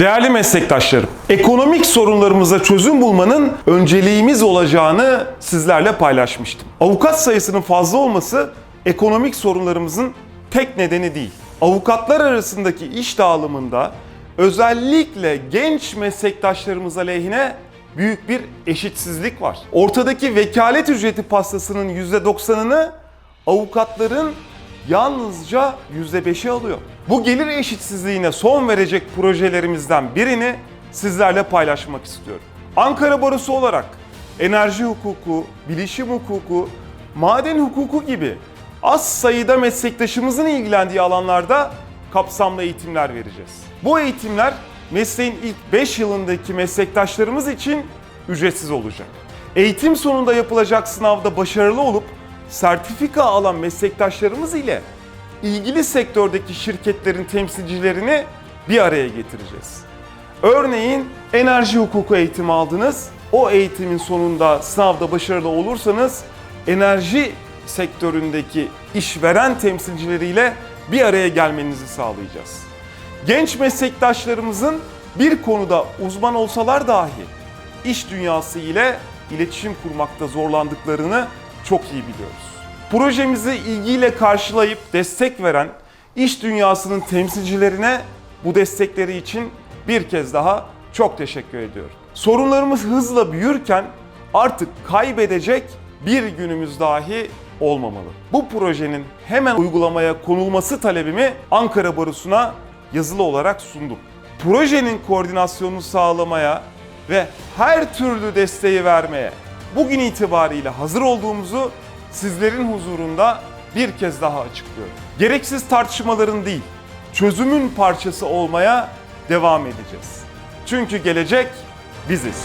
Değerli meslektaşlarım, ekonomik sorunlarımıza çözüm bulmanın önceliğimiz olacağını sizlerle paylaşmıştım. Avukat sayısının fazla olması ekonomik sorunlarımızın tek nedeni değil. Avukatlar arasındaki iş dağılımında özellikle genç meslektaşlarımız aleyhine büyük bir eşitsizlik var. Ortadaki vekalet ücreti pastasının %90'ını avukatların yalnızca %5'i alıyor. Bu gelir eşitsizliğine son verecek projelerimizden birini sizlerle paylaşmak istiyorum. Ankara Barosu olarak enerji hukuku, bilişim hukuku, maden hukuku gibi az sayıda meslektaşımızın ilgilendiği alanlarda kapsamlı eğitimler vereceğiz. Bu eğitimler mesleğin ilk 5 yılındaki meslektaşlarımız için ücretsiz olacak. Eğitim sonunda yapılacak sınavda başarılı olup sertifika alan meslektaşlarımız ile ilgili sektördeki şirketlerin temsilcilerini bir araya getireceğiz. Örneğin enerji hukuku eğitimi aldınız. O eğitimin sonunda sınavda başarılı olursanız enerji sektöründeki işveren temsilcileriyle bir araya gelmenizi sağlayacağız. Genç meslektaşlarımızın bir konuda uzman olsalar dahi iş dünyası ile iletişim kurmakta zorlandıklarını çok iyi biliyoruz. Projemizi ilgiyle karşılayıp destek veren iş dünyasının temsilcilerine bu destekleri için bir kez daha çok teşekkür ediyorum. Sorunlarımız hızla büyürken artık kaybedecek bir günümüz dahi olmamalı. Bu projenin hemen uygulamaya konulması talebimi Ankara Barosu'na yazılı olarak sundum. Projenin koordinasyonunu sağlamaya ve her türlü desteği vermeye bugün itibariyle hazır olduğumuzu sizlerin huzurunda bir kez daha açıklıyorum. Gereksiz tartışmaların değil, çözümün parçası olmaya devam edeceğiz. Çünkü gelecek biziz.